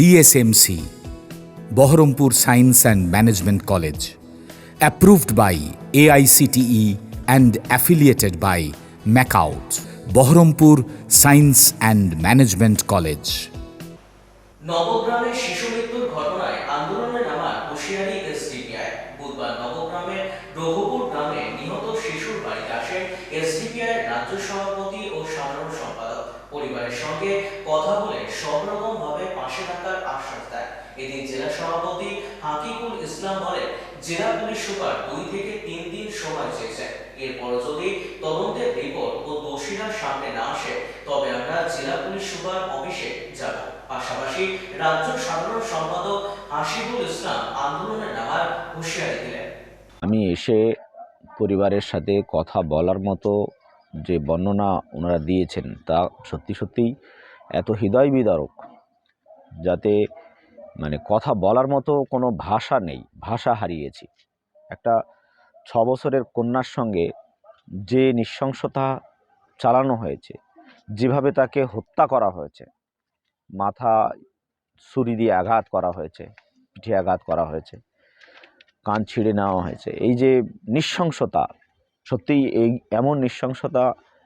DSMC, Bohrampur Science and Management College, approved by AICTE E and affiliated by MACOUT, Bohrampur Science and Management College. শিশু মৃত্যুর ঘটনায় নামার হুঁশিয়ারি SDPI বুধবার নবগ্রামের রঘুপুর গ্রামে নিহত শিশুর বাড়িতে আসেন এসডিপিআই রাজ্য সভাপতি ও সাধারণ সম্পাদক পরিবারের সঙ্গে কথা বলে সব রকম ভাবে পাশে থাকার আশ্বাস দেয়। এদিন জেলা সভাপতি হাকিকুল ইসলাম বলেন, জেলা পুলিশ সুপার দুই থেকে তিন দিন সময় চেয়েছে। এরপর যদি তদন্তের রিপোর্ট ও দোষীরা সামনে না আসে, তবে আমরা জেলা পুলিশ সুপার অফিসে যাব। পাশাপাশি রাজ্য সাধারণ সম্পাদক হাসিবুল ইসলাম আন্দোলনে নামার হুঁশিয়ারি দিলেন। আমি এসে পরিবারের সাথে কথা বলার মতো যে বর্ণনা ওনারা দিয়েছেন তা সত্যি সত্যিই এত হৃদয় বিদারক যাতে মানে কথা বলার মতো কোনো ভাষা নেই, ভাষা হারিয়েছি। একটা ছ বছরের কন্যার সঙ্গে যে নৃশংসতা চালানো হয়েছে, যেভাবে তাকে হত্যা করা হয়েছে, মাথা ছুরি দিয়ে আঘাত করা হয়েছে, পিঠে আঘাত করা হয়েছে, কান ছিঁড়ে নেওয়া হয়েছে, এই যে নৃশংসতা সত্যিই এই এমন নৃশংসতা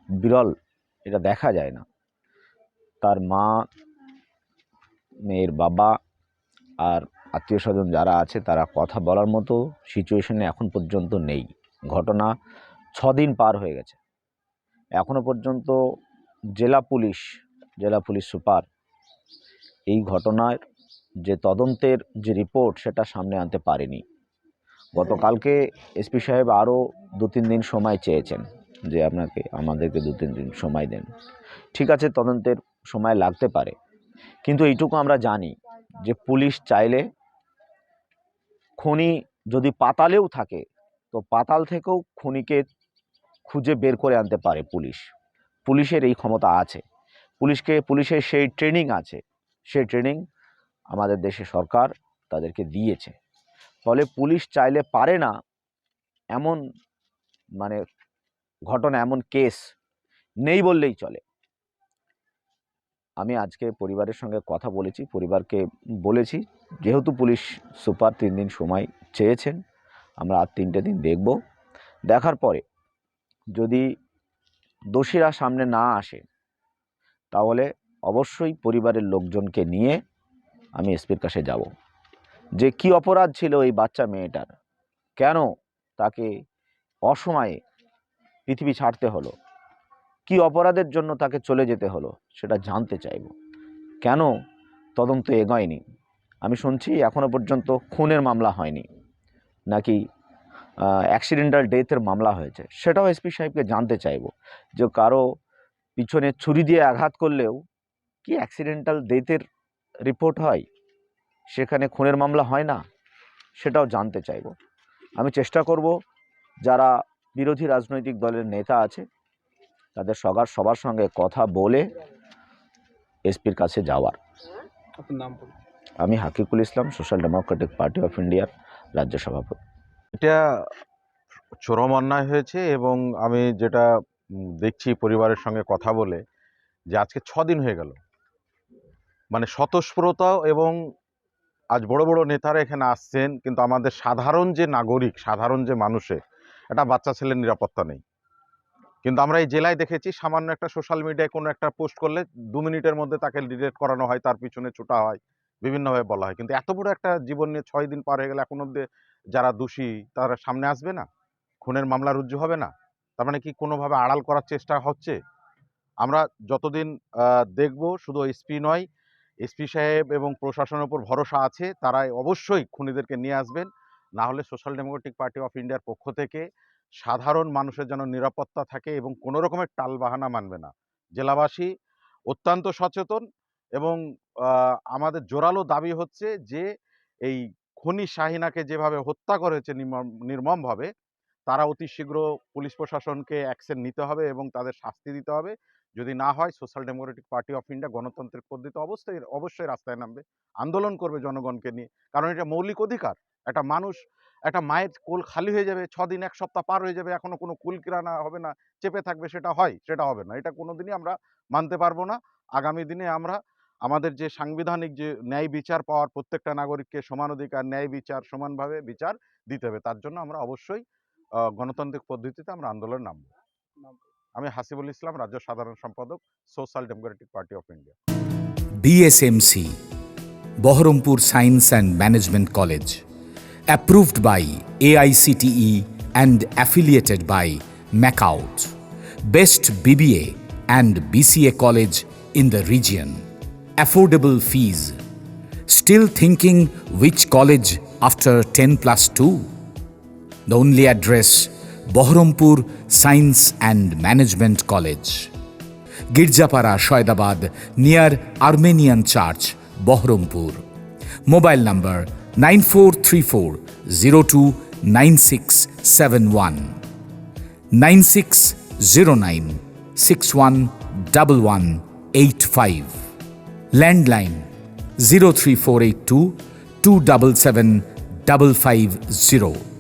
বিরল, এটা দেখা যায় না। তার মা, মেয়ের বাবা আর আত্মীয় স্বজন যারা আছে, তারা কথা বলার মতো সিচুয়েশনে এখন পর্যন্ত নেই। ঘটনা দিন পার হয়ে গেছে। এখনও পর্যন্ত জেলা পুলিশ জেলা পুলিশ সুপার এই ঘটনার যে তদন্তের যে রিপোর্ট সেটা সামনে আনতে পারেনি। গতকালকে এসপি সাহেব আরও দু, তিন দিন সময় চেয়েছেন যে আপনাকে, আমাদেরকে দু, তিন দিন সময় দেন। ঠিক আছে, তদন্তের সময় লাগতে পারে। কিন্তু এইটুকু আমরা জানি যে পুলিশ চাইলে খনি যদি পাতালেও থাকে, তো পাতাল থেকেও খনিকে খুঁজে বের করে আনতে পারে পুলিশ। পুলিশের এই ক্ষমতা আছে। পুলিশকে, পুলিশের সেই ট্রেনিং আছে। সেই ট্রেনিং আমাদের দেশে সরকার তাদেরকে দিয়েছে। ফলে পুলিশ চাইলে পারে না এমন মানে ঘটনা, এমন কেস নেই বললেই চলে। আমি আজকে পরিবারের সঙ্গে কথা বলেছি, পরিবারকে বলেছি, যেহেতু পুলিশ সুপার তিন দিন সময় চেয়েছেন, আমরা আর তিনটে দিন দেখব। দেখার পরে যদি দোষীরা সামনে না আসে, তাহলে অবশ্যই পরিবারের লোকজনকে নিয়ে আমি এসপির কাছে যাব। যে কি অপরাধ ছিল এই বাচ্চা মেয়েটার? কেন তাকে অসময়ে পৃথিবী ছাড়তে হলো? কি অপরাধের জন্য তাকে চলে যেতে হলো? সেটা জানতে চাইব। কেন তদন্ত এগোয়নি? আমি শুনছি এখনও পর্যন্ত খুনের মামলা হয়নি। নাকি অ্যাক্সিডেন্টাল ডেথের মামলা হয়েছে? সেটাও এসপি সাহেবকে জানতে চাইব। যে কারও পিছনে ছুরি দিয়ে আঘাত করলেও কি অ্যাক্সিডেন্টাল ডেথের রিপোর্ট হয়? সেখানে খুনের মামলা হয় না সেটাও জানতে চাইব। আমি চেষ্টা করব যারা বিরোধী রাজনৈতিক দলের নেতা আছে তাদের সবার সবার সঙ্গে কথা বলে এসপির কাছে যাওয়ার। নাম বলুন। আমি Hakikul Islam social democratic party of ইন্ডিয়ার রাজ্য সভাপতি। এটা চরম অন্যায় হয়েছে এবং আমি যেটা দেখছি পরিবারের সঙ্গে কথা বলে যে আজকে ছ দিন হয়ে গেল। মানে স্বতঃস্ফূর্ত এবং আজ বড় বড় নেতারা এখানে আসছেন, কিন্তু আমাদের সাধারণ যে নাগরিক, সাধারণ যে মানুষের এটা বাচ্চা ছেলের নিরাপত্তা নেই। কিন্তু আমরা এই জেলায় দেখেছি, সামান্য একটা সোশ্যাল মিডিয়ায় কোনো একটা পোস্ট করলে দু মিনিটের মধ্যে তাকে ডিলেট করানো হয়, তার পিছনে ছোটা হয়, বিভিন্নভাবে বলা হয়। কিন্তু এত বড় একটা জীবন নিয়ে ছয় দিন পার হয়ে গেলে এখন অব্দি যারা দোষী, তারা সামনে আসবে না? খুনের মামলা রুজু হবে না? তার মানে কি কোনোভাবে আড়াল করার চেষ্টা হচ্ছে? আমরা যতদিন দেখব, শুধু এসপি নয় এসপি সাহেব এবং প্রশাসনের উপর ভরসা আছে তারা অবশ্যই খুনিদেরকে নিয়ে আসবেন। না হলে সোশ্যাল ডেমোক্রেটিক পার্টি অফ ইন্ডিয়ার পক্ষ থেকে সাধারণ মানুষের যেন নিরাপত্তা থাকে এবং কোনো রকমের টালবাহানা মানবে না। জেলাবাসী অত্যন্ত সচেতন এবং আমাদের জোরালো দাবি হচ্ছে যে, এই খনি শাহিনাকে যেভাবে হত্যা করেছে নির্মম নির্মমভাবে তারা অতি শীঘ্র পুলিশ প্রশাসনকে অ্যাকশন নিতে হবে এবং তাদের শাস্তি দিতে হবে। যদি না হয়, social democratic party of India গণতান্ত্রিক পদ্ধতিতে অবশ্যই অবশ্যই রাস্তায় নামবে। আন্দোলন করবে জনগণকে নিয়ে। কারণ এটা মৌলিক অধিকার। একটা মানুষ, একটা মায়ের কোল খালি হয়ে যাবে ছ দিন এক সপ্তাহ পার হয়ে যাবে, এখনও কোনো কুল কিরানা হবে না, চেপে থাকবে, সেটা হয়, সেটা হবে না। এটা কোনোদিনই আমরা মানতে পারব না। আগামী দিনে আমরা, আমাদের যে সাংবিধানিক যে ন্যায় বিচার পাওয়ার প্রত্যেকটা নাগরিককে সমান অধিকার, ন্যায় বিচার, সমানভাবে বিচার দিতে হবে। তার জন্য আমরা অবশ্যই গণতান্ত্রিক পদ্ধতিতে আমরা আন্দোলনে নাম আমি হাসিবুল ইসলাম রাজ্য সাধারণ সম্পাদক social democratic party of India. DSMC Baharampur science and management college approved by AICTE and affiliated by MAKAUT best BBA and BCA college in the region affordable fees still thinking which college after ten plus two. The only address Bahrampur Science and Management College. Girjapara, Shoaibabad, near Armenian Church, Bahrampur. Mobile number 9434 029671 9609 611185. Landline 03482 277 550.